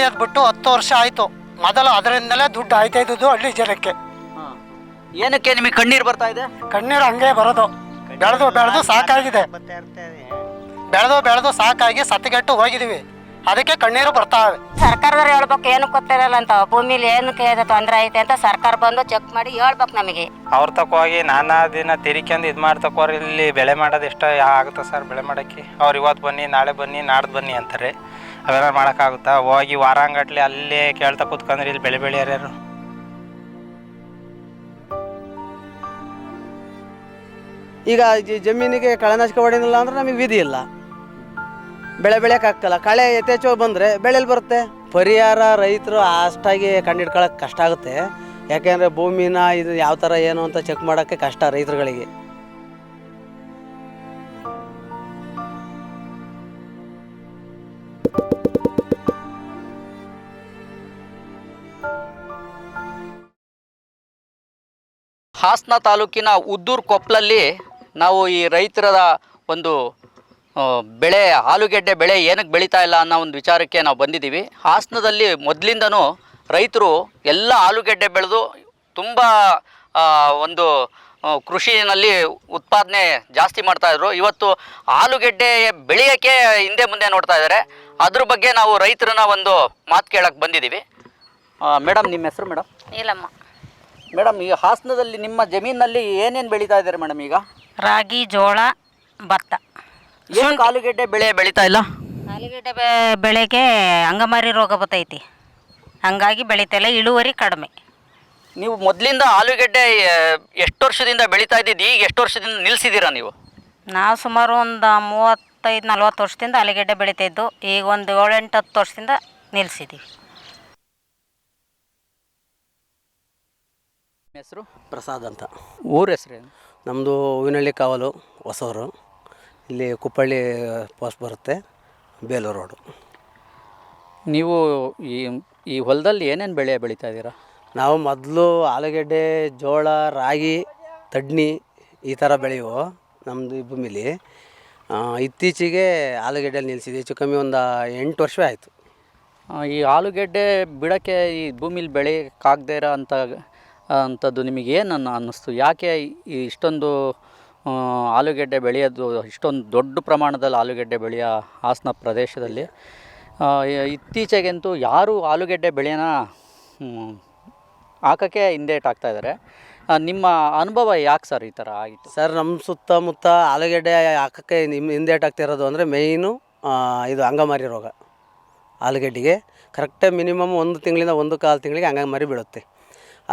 ಬೆಳೆಯೋದು ಬಿಟ್ಟು ಹತ್ತು ವರ್ಷ ಆಯಿತು. ಮೊದಲು ಅದರಿಂದಲೇ ದುಡ್ಡು ಆಯ್ತಾ ಇದ್ದದ್ದು ಹಳ್ಳಿ ಜನಕ್ಕೆ. ಏನಕ್ಕೆ ನಿಮಗೆ ಕಣ್ಣೀರು ಬರ್ತಾ ಇದೆ? ಕಣ್ಣೀರು ಹಂಗೆ ಬರೋದು. ಬೆಳೆದು ಬೆಳೆದು ಸಾಕಾಗಿದೆ. ಬೆಳೆದು ಬೆಳೆದು ಸಾಕಾಗಿ ಸತ್ತಗೆಟ್ಟು ಹೋಗಿದೀವಿ. ಅದಕ್ಕೆ ಕಣ್ಣೀರು ಬರ್ತಾವೆ ಸರ್ಕಾರದವ್ರು ಹೇಳ್ಬೇಕು ಏನು ಗೊತ್ತಿರಲ್ಲ ಅಂತ. ಭೂಮಿಲಿ ಏನಕ್ಕೆ ತೊಂದರೆ ಐತೆ ಅಂತ ಸರ್ಕಾರ ಬಂದು ಚೆಕ್ ಮಾಡಿ ಹೇಳ್ಬೇಕು ನಮಗೆ. ಅವ್ರ ತಕ್ಕ ಹೋಗಿ ನಾನಾ ದಿನ ತಿರಿಕೊಂಡು ಇದು ಮಾಡ್ತಕೋರು ಇಲ್ಲಿ ಬೆಳೆ ಮಾಡೋದು ಎಷ್ಟು ಆಗುತ್ತೆ ಸರ್ ಬೆಳೆ ಮಾಡೋಕ್ಕೆ? ಅವ್ರು ಇವತ್ತು ಬನ್ನಿ ನಾಳೆ ಬನ್ನಿ ನಾಡ್ದು ಬನ್ನಿ ಅಂತಾರೆ. ಅವೆಲ್ಲ ಮಾಡೋಕ್ಕಾಗುತ್ತಾ? ಹೋಗಿ ವಾರಾಂಗಟ್ಲೆ ಅಲ್ಲೇ ಕೇಳ್ತಾ ಕೂತ್ಕೊಂಡ್ರೆ ಇಲ್ಲಿ ಬೆಳೆ ಬೆಳೆಯಾರು ಯಾರು? ಈಗ ಈ ಜಮೀನಿಗೆ ಕಳೆನಾಶಕ ಹೊಡೆಯಲಿಲ್ಲ ಅಂದ್ರೆ ನಮಗೆ ವಿಧಿ ಇಲ್ಲ. ಬೆಳೆ ಬೆಳೆಯೋಕ್ಕಾಗಲ್ಲ ಕಳೆ ಯಥೇಚ್ಛವಾಗಿ ಬಂದರೆ ಬೆಳೆಯಲ್ಲಿ ಬರುತ್ತೆ. ಪರಿಹಾರ ರೈತರು ಅಷ್ಟಾಗಿ ಕಂಡಿಡ್ಕೊಳ್ಳೋಕೆ ಕಷ್ಟ ಆಗುತ್ತೆ. ಯಾಕೆಂದರೆ ಭೂಮಿನ ಇದು ಯಾವ ಥರ ಏನು ಅಂತ ಚೆಕ್ ಮಾಡೋಕ್ಕೆ ಕಷ್ಟ ರೈತರುಗಳಿಗೆ. ಹಾಸನ ತಾಲೂಕಿನ ಉದ್ದೂರು ಕೊಪ್ಪಲಲ್ಲಿ ನಾವು ಈ ರೈತರ ಒಂದು ಬೆಳೆ, ಆಲೂಗೆಡ್ಡೆ ಬೆಳೆ ಏನಕ್ಕೆ ಬೆಳೀತಾ ಇಲ್ಲ ಅನ್ನೋ ಒಂದು ವಿಚಾರಕ್ಕೆ ನಾವು ಬಂದಿದ್ದೀವಿ. ಹಾಸನದಲ್ಲಿ ಮೊದಲಿಂದನೂ ರೈತರು ಎಲ್ಲ ಆಲೂಗೆಡ್ಡೆ ಬೆಳೆದು ತುಂಬ ಒಂದು ಕೃಷಿನಲ್ಲಿ ಉತ್ಪಾದನೆ ಜಾಸ್ತಿ ಮಾಡ್ತಾಯಿದ್ರು ಇವತ್ತು ಆಲೂಗೆಡ್ಡೆ ಬೆಳೆಯೋಕ್ಕೆ ಹಿಂದೆ ಮುಂದೆ ನೋಡ್ತಾ ಇದ್ದಾರೆ. ಅದ್ರ ಬಗ್ಗೆ ನಾವು ರೈತರನ್ನ ಒಂದು ಮಾತು ಕೇಳಕ್ಕೆ ಬಂದಿದ್ದೀವಿ. ಮೇಡಮ್, ನಿಮ್ಮ ಹೆಸರು ಮೇಡಮ್? ಇಲ್ಲಮ್ಮ ಮೇಡಮ್ ಈ ಹಾಸನದಲ್ಲಿ ನಿಮ್ಮ ಜಮೀನಲ್ಲಿ ಏನೇನು ಬೆಳೀತಾ ಇದ್ದಾರೆ ಮೇಡಮ್ ಈಗ? ರಾಗಿ ಜೋಳ ಭತ್ತ. ಏನು ಆಲೂಗೆಡ್ಡೆ ಬೆಳೆ ಬೆಳೀತಾ ಇಲ್ಲ? ಆಲೂಗೆಡ್ಡೆ ಬೆ- ಬೆಳೆಗೆ ಅಂಗಮಾರಿ ರೋಗ ಬರ್ತೈತಿ ಹಂಗಾಗಿ ಬೆಳೀತಿಲ್ಲ ಇಳುವರಿ ಕಡಿಮೆ. ನೀವು ಮೊದಲಿಂದ ಆಲೂಗೆಡ್ಡೆ ಆ, ಎಷ್ಟು ವರ್ಷದಿಂದ ಬೆಳೀತಾ ಇದ್ದಿದ್ದು ಈಗ ಎಷ್ಟು ವರ್ಷದಿಂದ ನಿಲ್ಲಿಸಿದ್ದೀರಾ ನೀವು? ನಾವು ಸುಮಾರು ಒಂದು ಮೂವತ್ತೈದು ನಲ್ವತ್ತು ವರ್ಷದಿಂದ ಆಲೂಗೆಡ್ಡೆ ಬೆಳೀತಿದ್ದು ಈಗ ಒಂದು ಏಳೆಂಟು ಹತ್ತು ವರ್ಷದಿಂದ ನಿಲ್ಲಿಸಿದ್ದೀವಿ ಹೆಸರು? ಪ್ರಸಾದ್ ಅಂತ. ಊರ ಹೆಸರು ನಮ್ಮದು ಹೂವಿನಹಳ್ಳಿ ಕಾವಲು ಹೊಸವರು ಇಲ್ಲಿ ಕುಪ್ಪಳ್ಳಿ ಪೋಸ್ಟ್ ಬರುತ್ತೆ ಬೇಲೂರು ರೋಡು. ನೀವು ಈ ಈ ಹೊಲದಲ್ಲಿ ಏನೇನು ಬೆಳೆ ಬೆಳೀತಾ ಇದ್ದೀರಾ? ನಾವು ಮೊದಲು ಆಲೂಗಡ್ಡೆ ಜೋಳ ರಾಗಿ ತಡ್ನಿ ಈ ಥರ ಬೆಳೆಯುವ ನಮ್ಮದು ಈ ಭೂಮಿಲಿ. ಆ, ಇತ್ತೀಚೆಗೆ ಆಲೂಗಡ್ಡೆಲಿ ನಿಲ್ಲಿಸಿದೆ ಹೆಚ್ಚು ಕಮ್ಮಿ ಒಂದು ಎಂಟು ವರ್ಷ ಆಯಿತು. ಆ, ಈ ಆಲೂಗೆಡ್ಡೆ ಬಿಡೋಕ್ಕೆ ಈ ಭೂಮಿಲಿ ಬೆಳೆಯೋಕ್ಕಾಗದೇ ಇರೋ ಅಂಥ ಅಂಥದ್ದು ನಿಮಗೆ ಏನು ಅನ್ನ ಅನ್ನಿಸ್ತು? ಯಾಕೆ ಇಷ್ಟೊಂದು ಆಲೂಗೆಡ್ಡೆ ಬೆಳೆಯೋದು, ಇಷ್ಟೊಂದು ದೊಡ್ಡ ಪ್ರಮಾಣದಲ್ಲಿ ಆಲೂಗೆಡ್ಡೆ ಬೆಳೆಯೋ ಹಾಸನ ಪ್ರದೇಶದಲ್ಲಿ ಇತ್ತೀಚೆಗೆಂತೂ ಯಾರು ಆಲೂಗೆಡ್ಡೆ ಬೆಳೆಯನ್ನು ಹಾಕೋಕ್ಕೆ ಹಿಂದೇಟ್ ಆಗ್ತಾ ಇದ್ದಾರೆ. ನಿಮ್ಮ ಅನುಭವ ಯಾಕೆ ಸರ್ ಈ ಥರ ಆಗಿತ್ತು ಸರ್, ನಮ್ಮ ಸುತ್ತಮುತ್ತ ಆಲೂಗೆಡ್ಡೆ ಹಾಕೋಕ್ಕೆ ನಿಮ್ಮ ಹಿಂದೇಟ್ ಆಗ್ತಿರೋದು ಅಂದರೆ ಮೇಯ್ನು ಇದು ಅಂಗಮಾರಿ ರೋಗ. ಆಲೂಗೆಡ್ಡೆಗೆ ಕರೆಕ್ಟಾಗಿ ಮಿನಿಮಮ್ ಒಂದು ತಿಂಗಳಿಂದ ಒಂದು ಕಾಲು ತಿಂಗಳಿಗೆ ಅಂಗಮಾರಿ ಬೀಳುತ್ತೆ.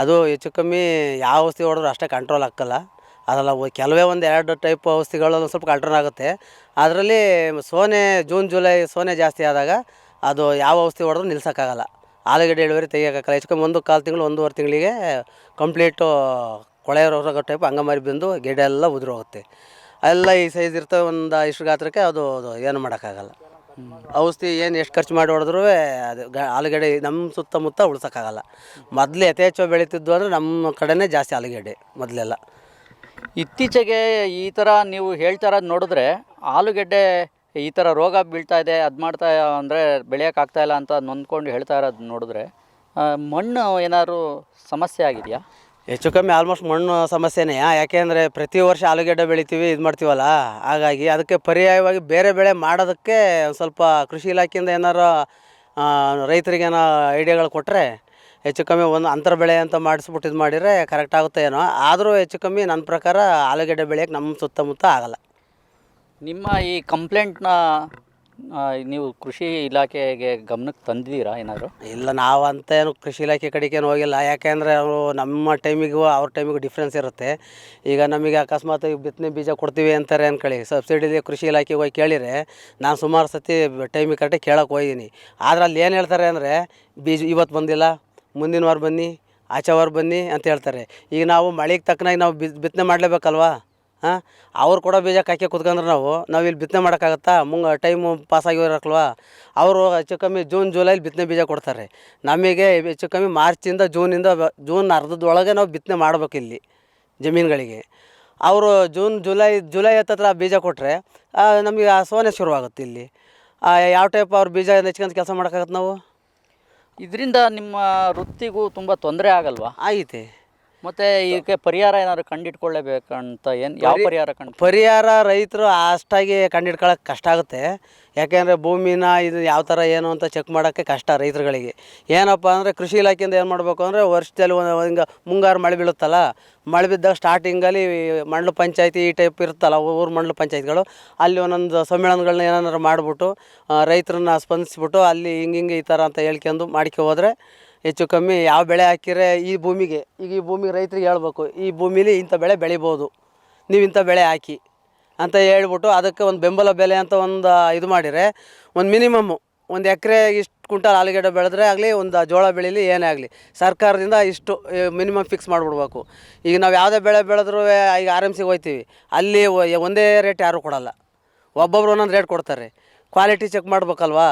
ಅದು ಹೆಚ್ಚು ಕಮ್ಮಿ ಯಾವ ಔಷಧಿ ಹೊಡೆದ್ರು ಅಷ್ಟೇ ಕಂಟ್ರೋಲ್ ಆಗೋಲ್ಲ ಅದೆಲ್ಲ ಕೆಲವೇ ಒಂದು ಎರಡು ಟೈಪ್ ಔಷಧಿಗಳು ಸ್ವಲ್ಪ ಕಂಟ್ರೋಲ್ ಆಗುತ್ತೆ. ಅದರಲ್ಲಿ ಸೋನೆ ಜೂನ್ ಜುಲೈ ಸೋನೆ ಜಾಸ್ತಿ ಆದಾಗ ಅದು ಯಾವ ಔಷಧಿ ಹೊಡೆದ್ರು ನಿಲ್ಸೋಕ್ಕಾಗಲ್ಲ. ಆಲೂಗಡ್ಡೆ ಇಳುವರಿ ತೆಗಿಯೋಕ್ಕಾಗಲ್ಲ. ಹೆಚ್ಚು ಕಮ್ಮಿ ಒಂದು ಕಾಲು ತಿಂಗಳು, ಒಂದೂವರೆ ತಿಂಗಳಿಗೆ ಕಂಪ್ಲೀಟು ಕೊಳೆ ರೋಗ ಟೈಪ್ ಹಂಗಮಾರಿ ಬಂದು ಗಿಡ ಎಲ್ಲ ಉದುರು ಹೋಗುತ್ತೆ ಎಲ್ಲ ಈ ಸೈಜ್ ಇರ್ತವೆ ಒಂದು ಇಷ್ಟು ಗಾತ್ರಕ್ಕೆ ಅದು ಅದು ಏನು ಮಾಡೋಕ್ಕಾಗಲ್ಲ. ಔಷಧಿ ಏನು ಎಷ್ಟು ಖರ್ಚು ಮಾಡಿ ಹೊಡೆದ್ರೂ ಅದು ಗ ಆಲೂಗಡ್ಡೆ ನಮ್ಮ ಸುತ್ತಮುತ್ತ ಉಳ್ಸೋಕ್ಕಾಗಲ್ಲ. ಮೊದಲು ಯಥೇಚ್ಛ ಬೆಳೀತಿದ್ವು ಅಂದರೆ ನಮ್ಮ ಕಡೆನೇ ಜಾಸ್ತಿ ಆಲೂಗಡ್ಡೆ ಮೊದಲೆಲ್ಲ. ಇತ್ತೀಚೆಗೆ ಈ ಥರ ನೀವು ಹೇಳ್ತಾ ಇರೋದು ನೋಡಿದ್ರೆ ಆಲೂಗಡ್ಡೆ ಈ ಥರ ರೋಗ ಬೀಳ್ತಾ ಇದೆ, ಅದು ಮಾಡ್ತಾ ಅಂದರೆ ಬೆಳೆಯೋಕ್ಕಾಗ್ತಾ ಇಲ್ಲ ಅಂತ ನೊಂದ್ಕೊಂಡು ಹೇಳ್ತಾ ಇರೋದು ನೋಡಿದ್ರೆ ಮಣ್ಣು ಏನಾದ್ರು ಸಮಸ್ಯೆ ಆಗಿದೆಯಾ? ಹೆಚ್ಚು ಕಮ್ಮಿ ಆಲ್ಮೋಸ್ಟ್ ಮಣ್ಣು ಸಮಸ್ಯೆನೇ. ಯಾಕೆಂದರೆ ಪ್ರತಿ ವರ್ಷ ಆಲೂಗಡ್ಡೆ ಬೆಳಿತೀವಿ, ಇದು ಮಾಡ್ತೀವಲ್ಲ? ಹಾಗಾಗಿ ಅದಕ್ಕೆ ಪರ್ಯಾಯವಾಗಿ ಬೇರೆ ಬೆಳೆ ಮಾಡೋದಕ್ಕೆ ಸ್ವಲ್ಪ ಕೃಷಿ ಇಲಾಖೆಯಿಂದ ಏನಾರು ರೈತರಿಗೇನೋ ಐಡಿಯಾಗಳು ಕೊಟ್ಟರೆ ಹೆಚ್ಚು ಕಮ್ಮಿ ಒಂದು ಅಂತರ ಬೆಳೆ ಅಂತ ಮಾಡಿಸ್ಬಿಟ್ಟು ಇದು ಮಾಡಿದರೆ ಕರೆಕ್ಟ್ ಆಗುತ್ತೆ ಏನೋ. ಆದರೂ ಹೆಚ್ಚು ಕಮ್ಮಿ ನನ್ನ ಪ್ರಕಾರ ಆಲೂಗಡ್ಡೆ ಬೆಳೆಯೋಕ್ಕೆ ನಮ್ಮ ಸುತ್ತಮುತ್ತ ಆಗಲ್ಲ. ನಿಮ್ಮ ಈ ಕಂಪ್ಲೇಂಟ್ನ ನೀವು ಕೃಷಿ ಇಲಾಖೆಗೆ ಗಮನಕ್ಕೆ ತಂದಿದ್ದೀರಾ ಏನಾದರೂ? ಇಲ್ಲ ನಾವು ಏನು ಕೃಷಿ ಇಲಾಖೆ ಕಡೆಗೇನು ಹೋಗಿಲ್ಲ. ಯಾಕೆಂದರೆ ಅವರು ನಮ್ಮ ಟೈಮಿಗೂ ಅವ್ರ ಟೈಮಿಗೂ ಡಿಫ್ರೆನ್ಸ್ ಇರುತ್ತೆ. ಈಗ ನಮಗೆ ಅಕಸ್ಮಾತ್ ಬಿತ್ತನೆ ಬೀಜ ಕೊಡ್ತೀವಿ ಅಂತಾರೆ ಅಂದ್ಕೊಳ್ಳಿ ಸಬ್ಸಿಡಿಲಿ ಕೃಷಿ ಇಲಾಖೆಗೆ ಹೋಗಿ ಕೇಳಿದರೆ ನಾನು ಸುಮಾರು ಸತಿ ಟೈಮಿಗೆ ಕರೆಕ್ಟಾಗಿ ಕೇಳೋಕೆ ಹೋಗಿದ್ದೀನಿ. ಆದ್ರೆ ಅಲ್ಲಿ ಏನು ಹೇಳ್ತಾರೆ ಅಂದರೆ, ಬೀಜ ಇವತ್ತು ಬಂದಿಲ್ಲ, ಮುಂದಿನ ವಾರ ಬನ್ನಿ, ಆಚೆ ವಾರ ಬನ್ನಿ ಅಂತ ಹೇಳ್ತಾರೆ. ಈಗ ನಾವು ಮಳೆಗೆ ತಕ್ಕನಾಗಿ ನಾವು ಬಿತ್, ಬಿತ್ತನೆ ಮಾಡಲೇಬೇಕಲ್ವಾ? ಹಾಂ? ಅವ್ರು ಕೊಡೋ ಬೀಜ ಕಾಕಿ ಕುತ್ಕೊಂಡ್ರೆ ನಾವು ನಾವು ಇಲ್ಲಿ ಬಿತ್ತನೆ ಮಾಡೋಕ್ಕಾಗತ್ತಾ? ಮುಂಗ ಟೈಮು ಪಾಸ್ ಆಗಿರಲ್ವಾ ಅವರು ಹೆಚ್ಚು ಕಮ್ಮಿ ಜೂನ್ ಜುಲೈಲಿ ಬಿತ್ತನೆ ಬೀಜ ಕೊಡ್ತಾರೆ. ನಮಗೆ ಹೆಚ್ಚು ಕಮ್ಮಿ ಮಾರ್ಚಿಂದ ಜೂನಿಂದ ಜೂನ್ ಅರ್ಧದೊಳಗೆ ನಾವು ಬಿತ್ತನೆ ಮಾಡ್ಬೇಕು ಇಲ್ಲಿ ಜಮೀನುಗಳಿಗೆ. ಅವರು ಜೂನ್ ಜುಲೈ ಜುಲೈ ಹತ್ತತ್ರ ಬೀಜ ಕೊಟ್ಟರೆ ನಮಗೆ ಆ ಸೋನೆ ಶುರುವಾಗುತ್ತೆ ಇಲ್ಲಿ. ಯಾವ ಟೈಪ್ ಅವ್ರ ಬೀಜ ನೆಚ್ಕೊಂಡು ಕೆಲಸ ಮಾಡೋಕ್ಕಾಗತ್ತೆ ನಾವು? ಇದರಿಂದ ನಿಮ್ಮ ವೃತ್ತಿಗೂ ತುಂಬ ತೊಂದರೆ ಆಗಲ್ವಾ? ಆಗೈತೆ. ಮತ್ತೆ ಇದಕ್ಕೆ ಪರಿಹಾರ ಏನಾದ್ರು ಕಂಡಿಟ್ಕೊಳ್ಳೇಬೇಕಂತ ಏನು ಯಾವ ಪರಿಹಾರ ಕಂಡು ಪರಿಹಾರ ರೈತರು ಅಷ್ಟಾಗಿ ಕಂಡಿಡ್ಕೊಳಕ್ಕೆ ಕಷ್ಟ ಆಗುತ್ತೆ. ಯಾಕೆಂದರೆ ಭೂಮಿನ ಇದು ಯಾವ ಥರ ಏನು ಅಂತ ಚೆಕ್ ಮಾಡೋಕ್ಕೆ ಕಷ್ಟ ರೈತರುಗಳಿಗೆ. ಏನಪ್ಪ ಅಂದರೆ ಕೃಷಿ ಇಲಾಖೆಯಿಂದ ಏನು ಮಾಡಬೇಕು ಅಂದರೆ ವರ್ಷದಲ್ಲಿ ಒಂದು ಹಿಂಗೆ ಮುಂಗಾರು ಮಳೆ ಬೀಳುತ್ತಲ್ಲ ಮಳೆ ಬಿದ್ದಾಗ ಸ್ಟಾರ್ಟಿಂಗಲ್ಲಿ ಮಣ್ಣು ಪಂಚಾಯತಿ ಈ ಟೈಪ್ ಇರುತ್ತಲ್ಲ ಊರು ಮಣ್ಣು ಪಂಚಾಯತ್ಗಳು ಅಲ್ಲಿ ಒಂದೊಂದು ಸಮ್ಮೇಳನಗಳನ್ನ ಏನಾರು ಮಾಡಿಬಿಟ್ಟು ರೈತರನ್ನ ಸ್ಪಂದಿಸ್ಬಿಟ್ಟು ಅಲ್ಲಿ ಹಿಂಗೆ ಹಿಂಗೆ ಈ ಥರ ಅಂತ ಹೇಳ್ಕೊಂಡು ಮಾಡ್ಕೊ ಹೋದ್ರೆ ಹೆಚ್ಚು ಕಮ್ಮಿ ಯಾವ ಬೆಳೆ ಹಾಕಿದ್ರೆ ಈ ಭೂಮಿಗೆ, ಈಗ ಈ ಭೂಮಿಗೆ ರೈತರಿಗೆ ಹೇಳ್ಬೇಕು, ಈ ಭೂಮಿಲಿ ಇಂಥ ಬೆಳೆ ಬೆಳಿಬೋದು, ನೀವು ಇಂಥ ಬೆಳೆ ಹಾಕಿ ಅಂತ ಹೇಳ್ಬಿಟ್ಟು ಅದಕ್ಕೆ ಒಂದು ಬೆಂಬಲ ಬೆಲೆ ಅಂತ ಒಂದು ಇದು ಮಾಡಿದರೆ ಒಂದು ಮಿನಿಮಮ್ಮು ಒಂದು ಎಕರೆ ಇಷ್ಟು ಕ್ವಿಂಟಾಲ್ ಆಲೂಗಡ್ಡೆ ಬೆಳೆದ್ರೆ ಆಗಲಿ, ಒಂದು ಜೋಳ ಬೆಳೀಲಿ ಏನೇ ಆಗಲಿ, ಸರ್ಕಾರದಿಂದ ಇಷ್ಟು ಮಿನಿಮಮ್ ಫಿಕ್ಸ್ ಮಾಡಿಬಿಡ್ಬೇಕು. ಈಗ ನಾವು ಯಾವುದೇ ಬೆಳೆ ಬೆಳೆದ್ರೂ ಈಗ ಆರ್ ಎಂ ಸಿಗೆ ಹೋಗ್ತೀವಿ, ಅಲ್ಲಿ ಒಂದೇ ರೇಟ್ ಯಾರೂ ಕೊಡಲ್ಲ. ಒಬ್ಬೊಬ್ರು ಒಂದೊಂದು ರೇಟ್ ಕೊಡ್ತಾರೆ. ಕ್ವಾಲಿಟಿ ಚೆಕ್ ಮಾಡ್ಬೇಕಲ್ವಾ?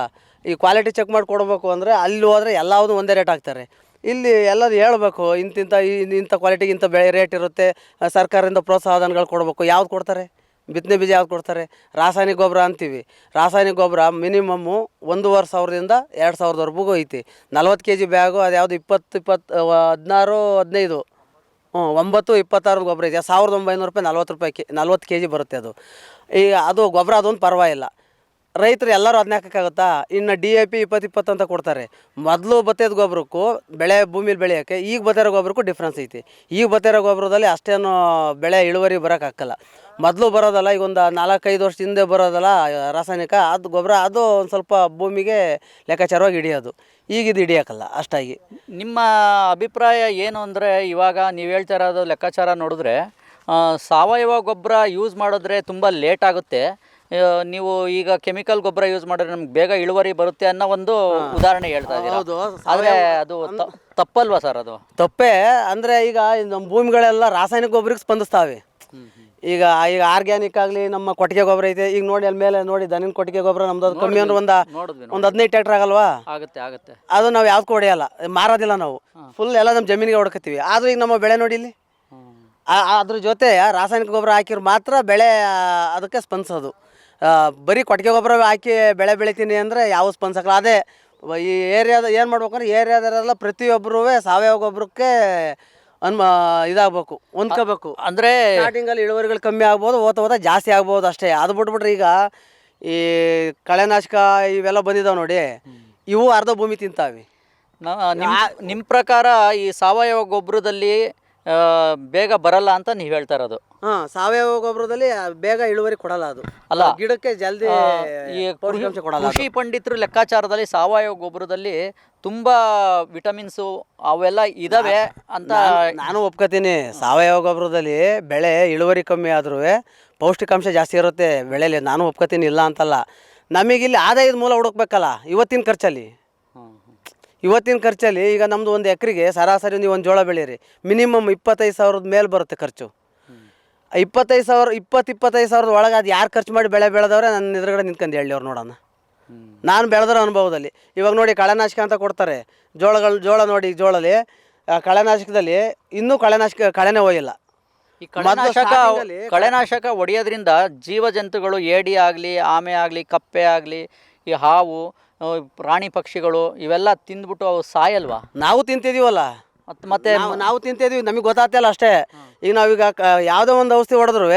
ಈ ಕ್ವಾಲಿಟಿ ಚೆಕ್ ಮಾಡಿ ಕೊಡಬೇಕು ಅಂದರೆ ಅಲ್ಲಿ ಹೋದರೆ ಎಲ್ಲವುದು ಒಂದೇ ರೇಟ್ ಹಾಕ್ತಾರೆ. ಇಲ್ಲಿ ಎಲ್ಲರೂ ಹೇಳಬೇಕು ಇಂತಿಂಥ ಇಂಥ ಕ್ವಾಲಿಟಿಗೆ ಇಂಥ ಬೆಳೆ ರೇಟ್ ಇರುತ್ತೆ ಸರ್ಕಾರದಿಂದ ಪ್ರೋತ್ಸಾಹಧನಗಳು ಕೊಡಬೇಕು. ಯಾವ್ದು ಕೊಡ್ತಾರೆ? ಬಿತ್ತನೆ ಬೀಜ ಯಾವ್ದು ಕೊಡ್ತಾರೆ? ರಾಸಾಯನಿಕ ಗೊಬ್ಬರ ಅಂತೀವಿ. ರಾಸಾಯನಿಕ ಗೊಬ್ಬರ ಮಿನಿಮಮ್ಮು ಒಂದೂವರೆ ಸಾವಿರದಿಂದ ಎರಡು ಸಾವಿರದವರೆಗೂ ಐತಿ. ನಲ್ವತ್ತು ಕೆ ಜಿ ಬ್ಯಾಗು ಅದು ಯಾವುದು ಇಪ್ಪತ್ತು ಇಪ್ಪತ್ತು ಹದಿನಾರು, ಹದಿನೈದು. ಹ್ಞೂ, ಒಂಬತ್ತು, ಇಪ್ಪತ್ತಾರು ಗೊಬ್ಬರ ಇದೆ ಸಾವಿರದ ಒಂಬೈನೂರು ರೂಪಾಯಿ ನಲ್ವತ್ತು ರೂಪಾಯಿ ಕೆ, ನಲ್ವತ್ತು ಕೆ ಜಿ ಬರುತ್ತೆ ಅದು. ಈಗ ಅದು ಗೊಬ್ಬರ ಅದೊಂದು ಪರವಾಗಿಲ್ಲ. ರೈತರು ಎಲ್ಲರೂ ಅದನ್ನ ಹಾಕೋಕ್ಕಾಗುತ್ತಾ ಇನ್ನು ಡಿ ಎ ಪಿ ಇಪ್ಪತ್ತು ಇಪ್ಪತ್ತು ಅಂತ ಕೊಡ್ತಾರೆ. ಮೊದಲು ಬತ್ತದ ಗೊಬ್ಬರಕ್ಕೂ ಬೆಳೆ ಭೂಮಿಲಿ ಬೆಳೆಯೋಕ್ಕೆ, ಈಗ ಬತ್ತಿರೋ ಗೊಬ್ಬರಕ್ಕೂ ಡಿಫ್ರೆನ್ಸ್ ಐತಿ. ಈಗ ಬತ್ತಿರೋ ಗೊಬ್ಬರದಲ್ಲಿ ಅಷ್ಟೇನು ಬೆಳೆ ಇಳುವರಿ ಬರೋಕ್ಕಾಗಲ್ಲ ಮೊದಲು ಬರೋದಲ್ಲ, ಈಗ ಒಂದು ನಾಲ್ಕೈದು ವರ್ಷ ಹಿಂದೆ ಬರೋದಲ್ಲ, ರಾಸಾಯನಿಕ, ಅದು ಗೊಬ್ಬರ ಅದು ಒಂದು ಸ್ವಲ್ಪ ಭೂಮಿಗೆ ಲೆಕ್ಕಾಚಾರವಾಗಿ ಹಿಡಿಯೋದು. ಈಗ ಇದು ಹಿಡಿಯೋಕ್ಕಲ್ಲ ಅಷ್ಟಾಗಿ. ನಿಮ್ಮ ಅಭಿಪ್ರಾಯ ಏನು ಅಂದರೆ, ಇವಾಗ ನೀವು ಹೇಳ್ತಾ ಇರೋದು ಲೆಕ್ಕಾಚಾರ ನೋಡಿದ್ರೆ ಸಾವಯವ ಗೊಬ್ಬರ ಯೂಸ್ ಮಾಡಿದ್ರೆ ತುಂಬ ಲೇಟ್ ಆಗುತ್ತೆ. ನೀವು ಈಗ ಕೆಮಿಕಲ್ ಗೊಬ್ಬರ ಯೂಸ್ ಮಾಡಿದ್ರೆ ನಮ್ಗೆ ಬೇಗ ಇಳುವರಿ ಬರುತ್ತೆ ಅನ್ನೋ ಒಂದು ಉದಾಹರಣೆ ಹೇಳ್ತಾ ಇದ್ದೀರಾ? ಹೌದು, ಆದರೆ ಅದು ತ- ತಪ್ಪಲ್ವಾ ಸರ್ ಅದು? ತಪ್ಪೇ ಅಂದರೆ ಈಗ ನಮ್ಮ ಭೂಮಿಗಳೆಲ್ಲ ರಾಸಾಯನಿಕ ಗೊಬ್ಬರಕ್ಕೆ ಸ್ಪಂದಿಸ್ತಾವೆ. ಈಗ ಈಗ ಆರ್ಗ್ಯಾನಿಕ್ ಆಗಲಿ ನಮ್ಮ ಕೊಟ್ಟಿಗೆ ಗೊಬ್ಬರ ಐತೆ. ಈಗ ನೋಡಿ ಅಲ್ಲಿ ಮೇಲೆ ನೋಡಿ ದನಿನ ಕೊಟ್ಟಿಗೆ ಗೊಬ್ಬರ ನಮ್ದು ಅದು ಕಮ್ಮಿ ಅಂದ್ರೆ ಒಂದು ನೋಡಿದ್ವಿ ಒಂದು ಹದಿನೈದು ಟ್ಯಾಕ್ಟರ್ ಆಗಲ್ವಾ? ಆಗುತ್ತೆ ಆಗುತ್ತೆ. ಅದು ನಾವು ಯಾವ್ದು ಹೊಡೆಯಲ್ಲ ಮಾರೋದಿಲ್ಲ ನಾವು. ಫುಲ್ ಎಲ್ಲ ನಮ್ಮ ಜಮೀನಿಗೆ ಹೊಡ್ಕತ್ತೀವಿ. ಆದರೂ ಈಗ ನಮ್ಮ ಬೆಳೆ ನೋಡಿ ಇಲ್ಲಿ. ಆ- ಆ- ಅದ್ರ ಜೊತೆ ರಾಸಾಯನಿಕ ಗೊಬ್ಬರ ಹಾಕಿದ್ರೆ ಮಾತ್ರ ಬೆಳೆ ಆ, ಅದಕ್ಕೆ ಸ್ಪಂದಿಸೋದು. ಬರೀ ಕೊಟ್ಟಿಗೆ ಗೊಬ್ಬರ ಹಾಕಿ ಬೆಳೆ ಬೆಳಿತೀನಿ ಅಂದರೆ ಯಾವ ಸ್ಪಂದಸಕ್ಕಲ್ಲ ಅದೇ ಈ ಏರಿಯಾದ ಏನು ಮಾಡ್ಬೇಕಂದ್ರೆ ಏರಿಯಾದಲ್ಲೆಲ್ಲ ಪ್ರತಿಯೊಬ್ಬರೂ ಸಾವಯವ ಗೊಬ್ಬರಕ್ಕೆ ಅನ್ಮ ಇದಾಗಬೇಕು ಹೊಂದ್ಕೋಬೇಕು. ಅಂದರೆ ಸ್ಟಾರ್ಟಿಂಗಲ್ಲಿ ಇಳುವರಿಗಳು ಕಮ್ಮಿ ಆಗ್ಬೋದು ಓದ್ತಾ ಓದ್ತಾ ಜಾಸ್ತಿ ಆಗ್ಬೋದು ಅಷ್ಟೇ. ಅದು ಬಿಟ್ಬಿಟ್ರೆ ಈಗ ಈ ಕಳೆನಾಶಕ ಇವೆಲ್ಲ ಬಂದಿದ್ದಾವೆ ನೋಡಿ ಇವು ಅರ್ಧ ಭೂಮಿ ತಿಂತಾವೆ. ನಿಮ್ಮ ನಿಮ್ಮ ಪ್ರಕಾರ ಈ ಸಾವಯವ ಗೊಬ್ಬರದಲ್ಲಿ ಬೇಗ ಬರಲ್ಲ ಅಂತ ನೀವು ಹೇಳ್ತಾ ಇರೋದು. ಹಾ ಸಾವಯವ ಗೊಬ್ಬರದಲ್ಲಿ ಬೇಗ ಇಳುವರಿ ಕೊಡಲ್ಲ ಅದು. ಅಲ್ಲ. ಗಿಡಕ್ಕೆ ಜಲ್ದಿ ಈ ಪೌಷ್ಟಿಕಾಂಶ ಕೊಡಲ್ಲ. ಕೃಷಿ ಪಂಡಿತರು ಲೆಕ್ಕಾಚಾರದಲ್ಲಿ ಸಾವಯವ ಗೊಬ್ಬರದಲ್ಲಿ ತುಂಬಾ ವಿಟಮಿನ್ಸು ಅವೆಲ್ಲ ಇದಾವೆ ಅಂತ ನಾನು ಒಪ್ಕೋತೀನಿ. ಸಾವಯವ ಗೊಬ್ಬರದಲ್ಲಿ ಬೆಳೆ ಇಳುವರಿ ಕಮ್ಮಿ ಆದ್ರೂ ಪೌಷ್ಟಿಕಾಂಶ ಜಾಸ್ತಿ ಇರುತ್ತೆ ಬೆಳೆಯಲ್ಲಿ. ನಾನು ಒಪ್ಕೋತೀನಿ ಇಲ್ಲ ಅಂತಲ್ಲ. ನಮಗಿಲ್ಲಿ ಆದಾಯದ ಮೂಲ ಹುಡುಕ್ಬೇಕಲ್ಲ ಇವತ್ತಿನ ಖರ್ಚಲ್ಲಿ. ಇವತ್ತಿನ ಖರ್ಚಲ್ಲಿ ಈಗ ನಮ್ದು ಒಂದು ಎಕರೆಗೆ ಸರಾಸರಿ ನೀವು ಒಂದು ಜೋಳ ಬೆಳೀರಿ ಮಿನಿಮಮ್ ಇಪ್ಪತ್ತೈದು ಸಾವಿರದ ಮೇಲೆ ಬರುತ್ತೆ ಖರ್ಚು. ಇಪ್ಪತ್ತೈದು ಸಾವಿರ ಇಪ್ಪತ್ತು ಇಪ್ಪತ್ತೈದು ಸಾವಿರದ ಒಳಗೆ ಅದು ಯಾರು ಖರ್ಚು ಮಾಡಿ ಬೆಳೆ ಬೆಳೆದವ್ರೆ ನನ್ನ ಎದುರುಗಡೆ ನಿಂತ್ಕೊಂಡು ಹೇಳಿ ಅವ್ರು ನೋಡೋಣ. ನಾನು ಬೆಳೆದ್ರ ಅನುಭವದಲ್ಲಿ. ಇವಾಗ ನೋಡಿ ಕಳೆನಾಶಕ ಅಂತ ಕೊಡ್ತಾರೆ. ಜೋಳಗಳು ಜೋಳ ನೋಡಿ ಜೋಳಲ್ಲಿ ಕಳೆನಾಶಕದಲ್ಲಿ ಇನ್ನೂ ಕಳೆನಾಶಕ ಕಳೆನೇ ಹೋಗಿಲ್ಲ. ಈ ಕಳೆನಾಶಕ ಕಳೆನಾಶಕ ಹೊಡೆಯೋದ್ರಿಂದ ಜೀವ ಜಂತುಗಳು ಏಡಿ ಆಗಲಿ ಆಮೆ ಆಗಲಿ ಕಪ್ಪೆ ಆಗಲಿ ಈ ಹಾವು ಪ್ರಾಣಿ ಪಕ್ಷಿಗಳು ಇವೆಲ್ಲ ತಿಂದ್ಬಿಟ್ಟು ಅವು ಸಾಯಲ್ವಾ? ನಾವು ತಿಂತಿದೀವಲ್ಲ. ಮತ್ತು ಮತ್ತೆ ನಾವು ನಾವು ತಿಂತಿದೀವಿ ನಮಗೆ ಗೊತ್ತಾಗ್ತಿಲ್ಲ ಅಷ್ಟೇ. ಈಗ ನಾವೀಗ ಕ ಯಾವುದೋ ಒಂದು ಔಷಧಿ ಹೊಡೆದ್ರು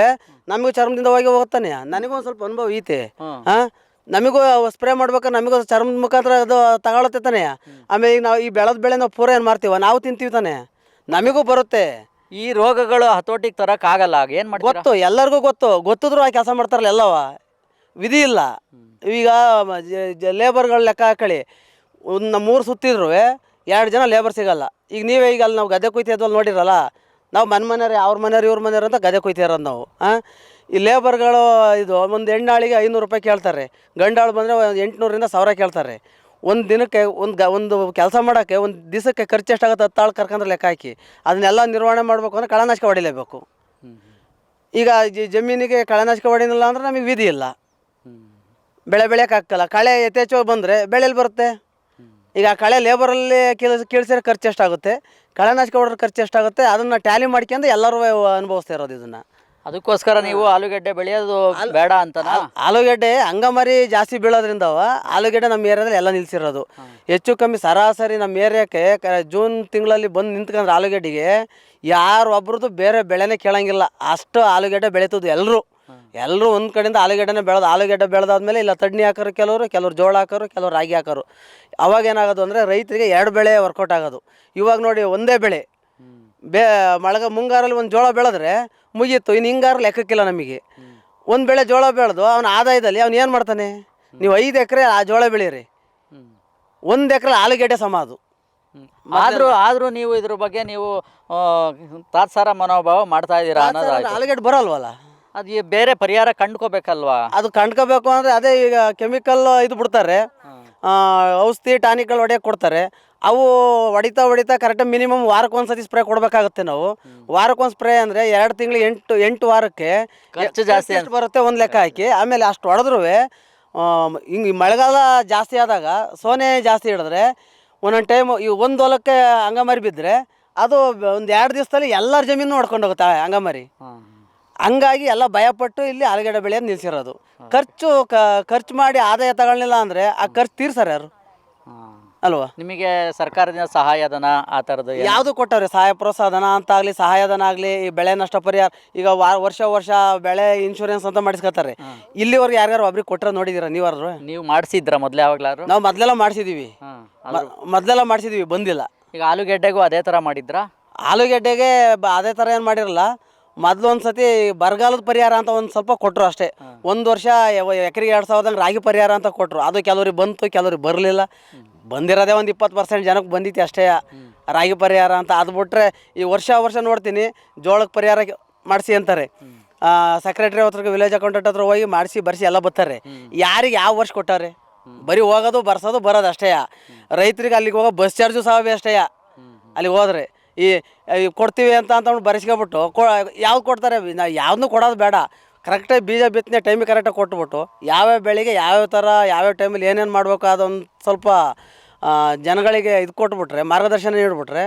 ನಮಗೂ ಚರ್ಮದಿಂದ ಹೋಗಿ ಹೋಗ್ತಾನೆ ನನಗೂ ಒಂದು ಸ್ವಲ್ಪ ಅನುಭವ ಐತೆ. ಹ್ಮ್. ಹಾಂ ನಮಗೂ ಸ್ಪ್ರೇ ಮಾಡ್ಬೇಕಾದ್ರೆ ನಮಗೂ ಚರ್ಮದ ಮುಖಾಂತರ ಅದು ತಗೊಳತ್ತೆ ತಾನೆ. ಆಮೇಲೆ ಈಗ ನಾವು ಈ ಬೆಳೆದ ಬೆಳೆ ನಾವು ಪೂರ ಏನು ಮಾಡ್ತೀವ? ನಾವು ತಿಂತೀವಿ ತಾನೆ. ನಮಗೂ ಬರುತ್ತೆ. ಈ ರೋಗಗಳು ಹತೋಟಿಗೆ ತರಕ್ಕಾಗಲ್ಲ ಆಗಲ್ಲ. ಏನು ಮಾಡ್ತೀರಾ? ಗೊತ್ತು ಎಲ್ಲರಿಗೂ ಗೊತ್ತು. ಗೊತ್ತಿದ್ರು ಆ ಕೆಲಸ ಮಾಡ್ತಾರಲ್ಲ ಎಲ್ಲವ. ವಿಧಿ ಇಲ್ಲ. ಈಗ ಲೇಬರ್ಗಳ ಲೆಕ್ಕ ಹಾಕಳಿ. ಒಂದು ಮೂರು ಸುತ್ತಿದ್ರು ಎರಡು ಜನ ಲೇಬರ್ ಸಿಗಲ್ಲ. ಈಗ ನೀವೇ ಈಗ ಅಲ್ಲಿ ನಾವು ಗದ್ದೆ ಕುಯ್ತಾ ಇದ್ವಲ್ಲಿ ನೋಡಿರಲ್ಲ ನಾವು ಮನೆ ಮನೆಯವ್ರು ಅವ್ರ ಮನೆಯವ್ರು ಇವ್ರ ಮನೆಯವ್ರು ಅಂತ ಗದ್ದೆ ಕುಯ್ತಿರೋದು ನಾವು ಹಾಂ ಈ ಲೇಬರ್ಗಳು ಇದು ಒಂದು ಹೆಣ್ಣಾಳಿಗೆ ಐನೂರು ರೂಪಾಯಿ ಕೇಳ್ತಾರೆ ಗಂಡಾಳು ಬಂದರೆ ಎಂಟುನೂರಿಂದ ಸಾವಿರ ಕೇಳ್ತಾರೆ. ಒಂದು ದಿನಕ್ಕೆ ಒಂದು ಗ ಒಂದು ಕೆಲಸ ಮಾಡೋಕ್ಕೆ ಒಂದು ದಿವಸಕ್ಕೆ ಖರ್ಚು ಎಷ್ಟಾಗುತ್ತೆ ಆಗುತ್ತೆ ಆಳು ಕರ್ಕೊಂಡ್ರೆ ಲೆಕ್ಕ ಹಾಕಿ ಅದನ್ನೆಲ್ಲ ನಿರ್ವಹಣೆ ಮಾಡಬೇಕು ಅಂದರೆ ಕಳನಾಶಕ ಹೊಡಿಲೇಬೇಕು. ಈಗ ಜಮೀನಿಗೆ ಕಳನಾಶಕ ಹೊಡಿಲಿಲ್ಲ ಅಂದ್ರೆ ನಮಗೆ ವಿಧಿ ಇಲ್ಲ. ಬೆಳೆ ಬೆಳೆಯೋಕ್ಕಾಗಲ್ಲ ಕಳೆ ಯಥೇಚ್ಛವಾಗಿ ಬಂದರೆ ಬೆಳೆಯಲ್ಲಿ ಬರುತ್ತೆ. ಈಗ ಆ ಕಳೆ ಲೇಬರಲ್ಲಿ ಕೀಳಿಸ್ ಕೀಳ್ಸಿರೋ ಖರ್ಚು ಎಷ್ಟಾಗುತ್ತೆ? ಕಳೆನಾಶಕ ಹೊಡೆದ್ರೆ ಖರ್ಚು ಎಷ್ಟಾಗುತ್ತೆ? ಅದನ್ನು ಟ್ಯಾಲಿ ಮಾಡ್ಕೊಂಡು ಎಲ್ಲರೂ ಅನುಭವಿಸ್ತಾ ಇರೋದು ಇದನ್ನು. ಅದಕ್ಕೋಸ್ಕರ ನೀವು ಆಲೂಗಡ್ಡೆ ಬೆಳೆಯೋದು ಬೇಡ ಅಂತ ಆಲೂಗಡ್ಡೆ ಅಂಗಮರಿ ಜಾಸ್ತಿ ಬೀಳೋದ್ರಿಂದ ಆಲೂಗಡ್ಡೆ ನಮ್ಮ ಏರಿಯಾದಲ್ಲಿ ಎಲ್ಲ ನಿಲ್ಸಿರೋದು. ಹೆಚ್ಚು ಕಮ್ಮಿ ಸರಾಸರಿ ನಮ್ಮ ಏರಿಯಾಕ್ಕೆ ಜೂನ್ ತಿಂಗಳಲ್ಲಿ ಬಂದು ನಿಂತ್ಕೊಂಡ್ರೆ ಆಲೂಗಡ್ಡೆಗೆ ಯಾರು ಒಬ್ರದ್ದು ಬೇರೆ ಬೆಳೆನೇ ಕೇಳೋಂಗಿಲ್ಲ. ಅಷ್ಟು ಆಲೂಗಡ್ಡೆ ಬೆಳೀತದ್ದು ಎಲ್ಲರೂ ಎಲ್ಲರೂ ಒಂದು ಕಡೆಯಿಂದ ಆಲೂಗಡ್ಡೆನೇ ಬೆಳೆದು ಆಲೂಗಡ್ಡೆ ಬೆಳೆದಾದ್ಮೇಲೆ ಇಲ್ಲ ತಡ್ನಿ ಹಾಕೋರು ಕೆಲವರು ಕೆಲವರು ಜೋಳ ಹಾಕೋರು ಕೆಲವರು ರಾಗಿ ಹಾಕೋರು. ಅವಾಗ ಏನಾಗೋದು ಅಂದರೆ ರೈತರಿಗೆ ಎರಡು ಬೆಳೆ ವರ್ಕೌಟ್ ಆಗೋದು. ಇವಾಗ ನೋಡಿ ಒಂದೇ ಬೆಳೆ. ಬೇ ಮಳೆಗ ಮುಂಗಾರಲ್ಲಿ ಒಂದು ಜೋಳ ಬೆಳೆದ್ರೆ ಮುಗೀತು. ಇನ್ನು ಹಿಂಗಾರು ಲೆಕ್ಕಕ್ಕಿಲ್ಲ ನಮಗೆ. ಒಂದು ಬೆಳೆ ಜೋಳ ಬೆಳೆದು ಅವನ ಆದಾಯದಲ್ಲಿ ಅವ್ನು ಏನು ಮಾಡ್ತಾನೆ? ನೀವು ಐದು ಎಕರೆ ಆ ಜೋಳ ಬೆಳೀರಿ ಒಂದು ಎಕರೆ ಆಲೂಗಡ್ಡೆ ಸಮ ಅದು. ಆದರೂ ಆದ್ರೂ ನೀವು ಇದ್ರ ಬಗ್ಗೆ ನೀವು ತಾತ್ಸಾರ ಮನೋಭಾವ ಮಾಡ್ತಾ ಇದ್ದೀರಾ ಆಲೂಗಡ್ಡೆ ಬರೋಲ್ವಲ್ಲ ಬರಲ್ವಲ್ಲ? ಅದು ಬೇರೆ ಪರಿಹಾರ ಕಂಡ್ಕೋಬೇಕಲ್ವಾ? ಅದು ಕಂಡ್ಕೋಬೇಕು ಅಂದರೆ ಅದೇ ಈಗ ಕೆಮಿಕಲ್ ಇದು ಬಿಡ್ತಾರೆ. ಔಷಧಿ ಟಾನಿಕ್ಗಳು ಹೊಡೆಯಕ್ಕೆ ಕೊಡ್ತಾರೆ. ಅವು ಹೊಡಿತಾ ಹೊಡಿತಾ ಕರೆಕ್ಟಾಗಿ ಮಿನಿಮಮ್ ವಾರಕ್ಕೆ ಒಂದ್ಸತಿ ಸ್ಪ್ರೇ ಕೊಡಬೇಕಾಗುತ್ತೆ ನಾವು. ವಾರಕ್ಕೊಂದು ಸ್ಪ್ರೇ ಅಂದರೆ ಎರಡು ತಿಂಗಳು ಎಂಟು ಎಂಟು ವಾರಕ್ಕೆ ಹೆಚ್ಚು ಜಾಸ್ತಿ ಎಷ್ಟು ಬರುತ್ತೆ ಒಂದು ಲೆಕ್ಕ ಹಾಕಿ. ಆಮೇಲೆ ಅಷ್ಟು ಹೊಡೆದ್ರೂ ಹಿಂಗೆ ಮಳೆಗಾಲ ಜಾಸ್ತಿ ಆದಾಗ ಸೋನೆ ಜಾಸ್ತಿ ಹಿಡಿದ್ರೆ ಒಂದೊಂದು ಟೈಮ್ ಈ ಒಂದು ಹೊಲಕ್ಕೆ ಅಂಗಮಾರಿ ಬಿದ್ದರೆ ಅದು ಒಂದು ಎರಡು ದಿವಸದಲ್ಲಿ ಎಲ್ಲರ ಜಮೀನು ಹೊಡ್ಕೊಂಡು ಹೋಗುತ್ತೆ ಅಂಗಮಾರಿ. ಹಂಗಾಗಿ ಎಲ್ಲ ಭಯಪಟ್ಟು ಇಲ್ಲಿ ಆಲೂಗಡ್ಡೆ ಬೆಳೆಯೋದು ನಿಲ್ಸಿರೋದು ಖರ್ಚು ಕ- ಖರ್ಚು ಮಾಡಿ ಆದಾಯ ತಗೊಳ್ಳಿಲ್ಲ ಅಂದರೆ ಆ ಖರ್ಚು ತೀರ್ಸಾರ ಯಾರು? ಅಲ್ವಾ? ನಿಮಗೆ ಸರ್ಕಾರದಿಂದ ಸಹಾಯಧನ ಆ ಥರದ್ದು? ಯಾವುದು ಕೊಟ್ಟವ್ರೆ? ಸಹಾಯ ಪ್ರೋತ್ಸಾಹಧನ ಅಂತ ಆಗಲಿ ಸಹಾಯಧನ ಆಗಲಿ ಈ ಬೆಳೆ ನಷ್ಟ ಪರಿಹಾರ ಈಗ ವಾ ವರ್ಷ ವರ್ಷ ಬೆಳೆ ಇನ್ಶೂರೆನ್ಸ್ ಅಂತ ಮಾಡಿಸ್ಕೊತಾರೆ. ಇಲ್ಲಿವರೆಗೆ ಯಾರ್ಯಾರು ಒಬ್ರಿಗೆ ಕೊಟ್ಟರೆ ನೋಡಿದ್ದೀರಾ ನೀವಾದ್ರು ನೀವು ಮಾಡಿಸಿದ್ರ ಮೊದಲೇ ಯಾವಾಗ್ಲಾದ್ರು ನಾವು ಮೊದಲೆಲ್ಲ ಮಾಡಿಸಿದ್ದೀವಿ ಮೊದಲೆಲ್ಲ ಮಾಡಿಸಿದ್ದೀವಿ ಬಂದಿಲ್ಲ. ಈಗ ಆಲೂಗೆಡ್ಡೆಗೂ ಅದೇ ಥರ ಮಾಡಿದ್ರಾ? ಆಲೂಗೆಡ್ಡೆಗೆ ಬ- ಅದೇ ಥರ ಏನು ಮಾಡಿರಲ್ಲ. ಮೊದಲು ಒಂದು ಸತಿ ಬರಗಾಲದ ಪರಿಹಾರ ಅಂತ ಒಂದು ಸ್ವಲ್ಪ ಕೊಟ್ಟರು ಅಷ್ಟೇ. ಒಂದು ವರ್ಷ ಎಕರೆಗೆ ಎರಡು ಸಾವಿರದಂಗೆ ರಾಗಿ ಪರಿಹಾರ ಅಂತ ಕೊಟ್ಟರು ಅದು ಕೆಲವ್ರಿಗೆ ಬಂತು ಕೆಲವ್ರಿಗೆ ಬರಲಿಲ್ಲ. ಬಂದಿರೋದೇ ಒಂದು ಇಪ್ಪತ್ತು ಪರ್ಸೆಂಟ್ ಜನಕ್ಕೆ ಬಂದಿತ್ತು ಅಷ್ಟೇ ರಾಗಿ ಪರಿಹಾರ ಅಂತ. ಅದು ಬಿಟ್ರೆ ಈ ವರ್ಷ ವರ್ಷ ನೋಡ್ತೀನಿ ಜೋಳಕ್ಕೆ ಪರಿಹಾರ ಮಾಡಿಸಿ ಅಂತಾರೆ. ಸೆಕ್ರೆಟರಿ ಹತ್ರ ವಿಲೇಜ್ ಅಕೌಂಟೆಂಟ್ ಹತ್ರ ಹೋಗಿ ಮಾಡಿಸಿ ಬರ್ಸಿ ಎಲ್ಲ ಬರ್ತಾರೆ ಯಾರಿಗೆ ಯಾವ ವರ್ಷ ಕೊಟ್ಟಾರೆ? ಬರೀ ಹೋಗೋದು ಬರ್ಸೋದು ಬರೋದು ಅಷ್ಟೇ ರೈತರಿಗೆ ಅಲ್ಲಿಗೆ ಹೋಗೋ ಬಸ್ ಚಾರ್ಜು ಸಹ ಅಷ್ಟೇ ಅಲ್ಲಿಗೆ ಹೋದ್ರೆ. ಈ ಕೊಡ್ತೀವಿ ಅಂತ ಅಂತಂದು ಬರೆಸ್ಕೊಬಿಟ್ಟು ಕೊ, ಯಾವ್ದು ಕೊಡ್ತಾರೆ? ನಾವು ಯಾವ್ದನ್ನೂ ಕೊಡೋದು ಬೇಡ. ಕರೆಕ್ಟಾಗಿ ಬೀಜ ಬಿತ್ತನೆ ಟೈಮಿಗೆ ಕರೆಕ್ಟಾಗಿ ಕೊಟ್ಬಿಟ್ಟು ಯಾವ್ಯಾವ ಬೆಳೆಗೆ ಯಾವ್ಯಾವ ಥರ ಯಾವ್ಯಾವ ಟೈಮಲ್ಲಿ ಏನೇನು ಮಾಡಬೇಕು ಅದೊಂದು ಸ್ವಲ್ಪ ಜನಗಳಿಗೆ ಇದು ಕೊಟ್ಬಿಟ್ರೆ, ಮಾರ್ಗದರ್ಶನ ನೀಡಿಬಿಟ್ರೆ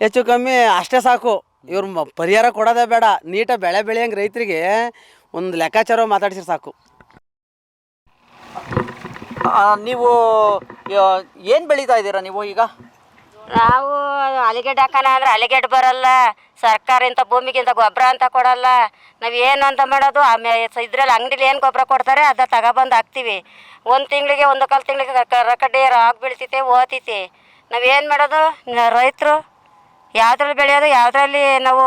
ಹೆಚ್ಚು ಕಮ್ಮಿ ಅಷ್ಟೇ ಸಾಕು. ಇವ್ರು ಪರಿಹಾರ ಕೊಡೋದೇ ಬೇಡ. ನೀಟಾಗಿ ಬೆಳೆ ಬೆಳೆಯಂಗೆ ರೈತರಿಗೆ ಒಂದು ಲೆಕ್ಕಾಚಾರ ಮಾತಾಡ್ಸಿದ್ರೆ ಸಾಕು. ನೀವು ಏನು ಬೆಳೀತಾ ಇದ್ದೀರಾ ನೀವು ಈಗ? ನಾವು ಅಲಿಗೆಡ್ ಹಾಕೋಣ ಅಂದ್ರೆ ಅಲಿಗೆಡ್ ಬರಲ್ಲ. ಸರ್ಕಾರ ಇಂಥ ಭೂಮಿಗಿಂತ ಗೊಬ್ಬರ ಅಂತ ಕೊಡಲ್ಲ. ನಾವು ಏನು ಅಂತ ಮಾಡೋದು ಆಮೇಲೆ ಇದ್ರಲ್ಲಿ ಅಂಗಡಿಲಿ ಏನು ಗೊಬ್ಬರ ಕೊಡ್ತಾರೆ ಅದ ತಗೊಬಂದು ಹಾಕ್ತೀವಿ. ಒಂದು ತಿಂಗಳಿಗೆ ಒಂದು ಕಾಲು ತಿಂಗಳಿಗೆ ಕರಕಡ್ಡಿ ರಾಗ್ ಬೀಳ್ತೈತೆ ಓತೈತಿ ನಾವು ಏನು ಮಾಡೋದು ರೈತರು ಯಾವ್ದ್ರಲ್ಲಿ ಬೆಳೆಯೋದು ಯಾವ್ದ್ರಲ್ಲಿ ನಾವು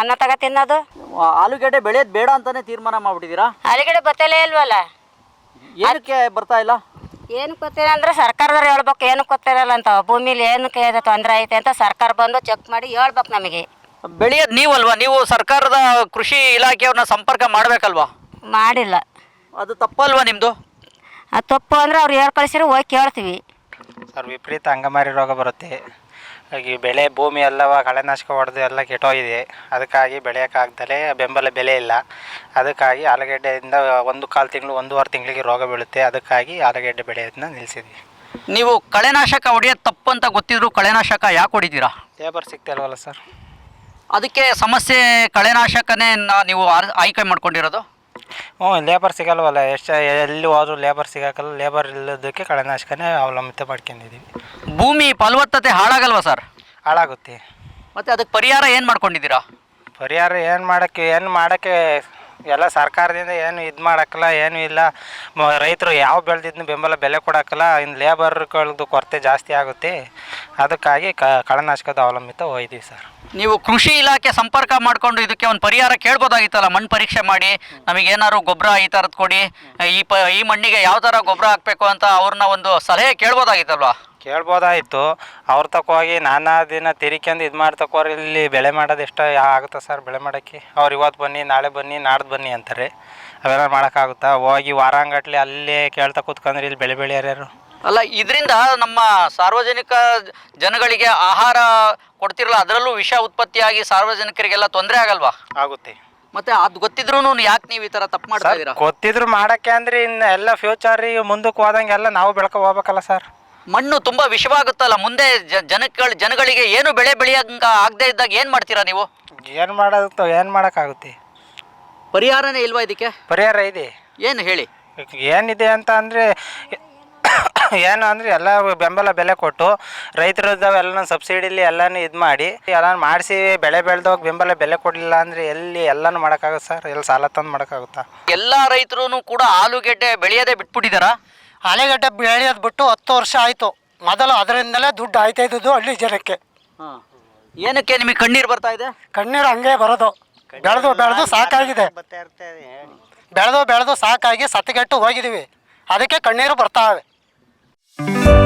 ಅನ್ನ ತಗ ತಿನ್ನೋದು? ಆಲೂಗಡ್ಡೆ ಆಲೂಗೆಡ್ಡೆ ಬೆಳೆಯೋದು ಬೇಡ ಅಂತಾನೆ ತೀರ್ಮಾನ ಮಾಡ್ಬಿಟ್ಟಿದ್ದೀರಾ? ಆಲೂಗಡ್ಡೆ ಬತ್ತಲೇ ಇಲ್ವಲ್ಲ? ಏನಕ್ಕೆ ಬರ್ತಾ ಇಲ್ಲ? ಏನಕ್ಕೆ ಗೊತ್ತಿಲ್ಲ ಅಂದ್ರೆ ಸರ್ಕಾರದವ್ರು ಹೇಳ್ಬೇಕು ಏನು ಗೊತ್ತಿರಲ್ಲ ಅಂತ. ಭೂಮಿಲಿ ಏನಕ್ಕೆ ಇದು ತೊಂದರೆ ಐತೆ ಅಂತ ಸರ್ಕಾರ ಬಂದು ಚೆಕ್ ಮಾಡಿ ಹೇಳ್ಬೇಕು ನಮಗೆ. ಬೆಳೆಯೋದು ನೀವಲ್ವಾ? ನೀವು ಸರ್ಕಾರದ ಕೃಷಿ ಇಲಾಖೆಯವ್ರನ್ನ ಸಂಪರ್ಕ ಮಾಡಬೇಕಲ್ವಾ? ಮಾಡಿಲ್ಲ. ಅದು ತಪ್ಪಲ್ವಾ ನಿಮ್ಮದು ಅದು ತಪ್ಪು ಅಂದ್ರೆ ಅವ್ರು ಹೇಳ್ ಕಳಿಸಿದ್ರೆ ಹೋಗಿ ಕೇಳ್ತೀವಿ. ಸರ್ ವಿಪರೀತ ಅಂಗಮಾರಿ ರೋಗ ಬರುತ್ತೆ. ಈ ಬೆಳೆ ಭೂಮಿ ಎಲ್ಲವ ಕಳೆನಾಶಕ ಹೊಡೆದು ಎಲ್ಲ ಕೆಟ್ಟೋಗಿದೆ. ಅದಕ್ಕಾಗಿ ಬೆಳೆಯೋಕ್ಕಾಗ್ದಲೇ ಬೆಂಬಲ ಬೆಲೆ ಇಲ್ಲ. ಅದಕ್ಕಾಗಿ ಆಲೂಗಡ್ಡೆಯಿಂದ ಒಂದು ಕಾಲು ತಿಂಗಳು ಒಂದೂವರೆ ತಿಂಗಳಿಗೆ ರೋಗ ಬೀಳುತ್ತೆ. ಅದಕ್ಕಾಗಿ ಆಲೂಗಡ್ಡೆ ಬೆಳೆಯೋದನ್ನ ನಿಲ್ಲಿಸಿದ್ವಿ. ನೀವು ಕಳೆನಾಶಕ ಹೊಡೆಯೋದು ತಪ್ಪು ಅಂತ ಗೊತ್ತಿದ್ರು ಕಳೆನಾಶಕ ಯಾಕೆ ಹೊಡಿತೀರಾ? ಲೇಬರ್ ಸಿಗ್ತಿಲ್ವಲ್ಲ ಸರ್? ಅದಕ್ಕೆ ಸಮಸ್ಯೆ ಕಳೆನಾಶಕನೇ ನಾ- ನೀವು ಆರ್- ಆಯ್ಕೆ ಮಾಡ್ಕೊಂಡಿರೋದು? ಹ್ಞೂ ಲೇಬರ್ ಸಿಗಲ್ವಲ್ಲ ಎಷ್ಟು ಎಲ್ಲಿ ಹೋದ್ರೂ ಲೇಬರ್ ಸಿಗೋಕ್ಕಲ್ಲ ಲೇಬರ್ ಇಲ್ಲದಕ್ಕೆ ಕಳೆನಾಶಕನೇ ಅವಲಂಬಿತ ಮಾಡ್ಕೊಂಡಿದ್ದೀವಿ ಭೂಮಿ ಫಲವತ್ತತೆ ಹಾಳಾಗಲ್ವಾ ಸರ್? ಹಾಳಾಗುತ್ತೆ. ಮತ್ತೆ ಅದಕ್ಕೆ ಪರಿಹಾರ ಏನು ಮಾಡ್ಕೊಂಡಿದ್ದೀರಾ? ಪರಿಹಾರ ಏನು ಮಾಡೋಕ್ಕೆ ಏನು ಮಾಡೋಕ್ಕೆ ಎಲ್ಲ ಸರ್ಕಾರದಿಂದ ಏನು ಇದು ಮಾಡೋಕ್ಕಲ್ಲ ಏನು ಇಲ್ಲ. ರೈತರು ಯಾವ ಬೆಳೆದಿದ್ದು ಬೆಂಬಲ ಬೆಲೆ ಕೊಡೋಕ್ಕಲ್ಲ ಇನ್ನು ಲೇಬರ್ಗಳದ್ದು ಕೊರತೆ ಜಾಸ್ತಿ ಆಗುತ್ತೆ. ಅದಕ್ಕಾಗಿ ಕಳೆನಾಶಕದ ಅವಲಂಬಿತ ಹೋಯ್ತೀವಿ ಸರ್. ನೀವು ಕೃಷಿ ಇಲಾಖೆ ಸಂಪರ್ಕ ಮಾಡಿಕೊಂಡು ಇದಕ್ಕೆ ಒಂದು ಪರಿಹಾರ ಕೇಳ್ಬೋದಾಗಿತ್ತಲ್ಲ, ಮಣ್ಣು ಪರೀಕ್ಷೆ ಮಾಡಿ, ನಮಗೇನಾದ್ರು ಗೊಬ್ಬರ ಈ ಥರದ್ದು ಕೊಡಿ, ಈ ಪ, ಈ ಮಣ್ಣಿಗೆ ಯಾವ ಥರ ಗೊಬ್ಬರ ಹಾಕಬೇಕು ಅಂತ ಅವ್ರನ್ನ ಒಂದು ಸಲಹೆ ಕೇಳ್ಬೋದಾಗಿತ್ತಲ್ವಾ? ಕೇಳ್ಬೋದಾಯಿತು. ಅವ್ರ ತಕ್ಕ ಹೋಗಿ ನಾನಾ ದಿನ ತಿರಿಕೊಂಡು ಇದು ಮಾಡ್ತಕ್ಕೋರು ಇಲ್ಲಿ ಬೆಳೆ ಮಾಡೋದು ಎಷ್ಟು ಆಗುತ್ತಾ ಸರ್ ಬೆಳೆ ಮಾಡೋಕ್ಕೆ ಅವ್ರು ಇವತ್ತು ಬನ್ನಿ, ನಾಳೆ ಬನ್ನಿ, ನಾಡ್ದು ಬನ್ನಿ ಅಂತಾರೆ. ಅವೆಲ್ಲ ಮಾಡೋಕ್ಕಾಗುತ್ತಾ? ಹೋಗಿ ವಾರಾಂಗಟ್ಲೆ ಅಲ್ಲೇ ಕೇಳ್ತಾ ಕೂತ್ಕೊಂಡ್ರೆ ಇಲ್ಲಿ ಬೆಳೆ ಬೆಳೆಯೋರು ಯಾರು? ಅಲ್ಲ ಇದರಿಂದ ನಮ್ಮ ಸಾರ್ವಜನಿಕ ಜನಗಳಿಗೆ ಆಹಾರ ಕೊಡ್ತಿರಲ್ಲ ಅದರಲ್ಲೂ ವಿಷ ಉತ್ಪತ್ತಿಯಾಗಿ ಸಾರ್ವಜನಿಕರಿಗೆಲ್ಲ ತೊಂದರೆ ಆಗಲ್ವಾ? ಆಗುತ್ತೆ. ಮತ್ತೆ ಅದು ಗೊತ್ತಿದ್ರು ಯಾಕೆ ನೀವು ಈ ಥರ ತಪ್ಪು ಮಾಡ್ತಾ ಇದೀರಾ ಗೊತ್ತಿದ್ರು ಮಾಡಕ್ಕೆ ಅಂದ್ರೆ ಇನ್ನು ಎಲ್ಲ ಫ್ಯೂಚರಿಗೆ ಮುಂದಕ್ಕೆ ಹೋದಂಗೆಲ್ಲ ನಾವು ಬೆಳಕ ಹೋಗ್ಬೇಕಲ್ಲ ಸರ್. ಮಣ್ಣು ತುಂಬಾ ವಿಷವಾಗುತ್ತಲ್ಲ ಮುಂದೆ ಜನಗಳ ಜನಗಳಿಗೆ ಏನು ಬೆಳೆ ಬೆಳೆಯಂಗ ಆಗದೆ ಇದ್ದಾಗ ಏನು ಮಾಡ್ತೀರಾ ನೀವು? ಏನು ಮಾಡೋದು ಏನು ಮಾಡೋಕ್ಕಾಗುತ್ತೆ? ಪರಿಹಾರನೇ ಇಲ್ವಾ ಇದಕ್ಕೆ? ಪರಿಹಾರ ಇದೆ. ಏನು ಹೇಳಿ? ಏನಿದೆ ಅಂತ ಅಂದರೆ ಏನು ಅಂದರೆ ಎಲ್ಲ ಬೆಂಬಲ ಬೆಲೆ ಕೊಟ್ಟು ರೈತರದ್ದವೆಲ್ಲ ಸಬ್ಸಿಡಿಲಿ ಎಲ್ಲನೂ ಇದು ಮಾಡಿ ಎಲ್ಲನೂ ಮಾಡಿಸಿ ಬೆಳೆ ಬೆಳೆದವಾಗ ಬೆಂಬಲ ಬೆಲೆ ಕೊಡಲಿಲ್ಲ ಅಂದರೆ ಎಲ್ಲಿ ಎಲ್ಲನೂ ಮಾಡೋಕ್ಕಾಗುತ್ತೆ ಸರ್? ಎಲ್ಲಿ ಸಾಲ ತಂದು ಮಾಡೋಕ್ಕಾಗುತ್ತಾ? ಎಲ್ಲ ರೈತರು ಕೂಡ ಆಲೂಗೆಡ್ಡೆ ಬೆಳೆಯೋದೇ ಬಿಟ್ಬಿಟ್ಟಿದಾರ? ಆಲೂಗಡ್ಡೆ ಬೆಳೆಯೋದು ಬಿಟ್ಟು ಹತ್ತು ವರ್ಷ ಆಯಿತು. ಮೊದಲು ಅದರಿಂದಲೇ ದುಡ್ಡು ಆಯ್ತಾ ಇದ್ದದ್ದು ಹಳ್ಳಿ ಜನಕ್ಕೆ. ಏನಕ್ಕೆ ನಿಮಗೆ ಕಣ್ಣೀರು ಬರ್ತಾ ಇದೆ? ಕಣ್ಣೀರು ಹಂಗೆ ಬರೋದು. ಬೆಳೆದು ಬೆಳೆದು ಸಾಕಾಗಿದೆ. ಬೆಳೆದು ಬೆಳೆದು ಸಾಕಾಗಿ ಸತ್ತಗೆಟ್ಟು ಹೋಗಿದ್ದೀವಿ ಅದಕ್ಕೆ ಕಣ್ಣೀರು ಬರ್ತಾವೆ. Thank you.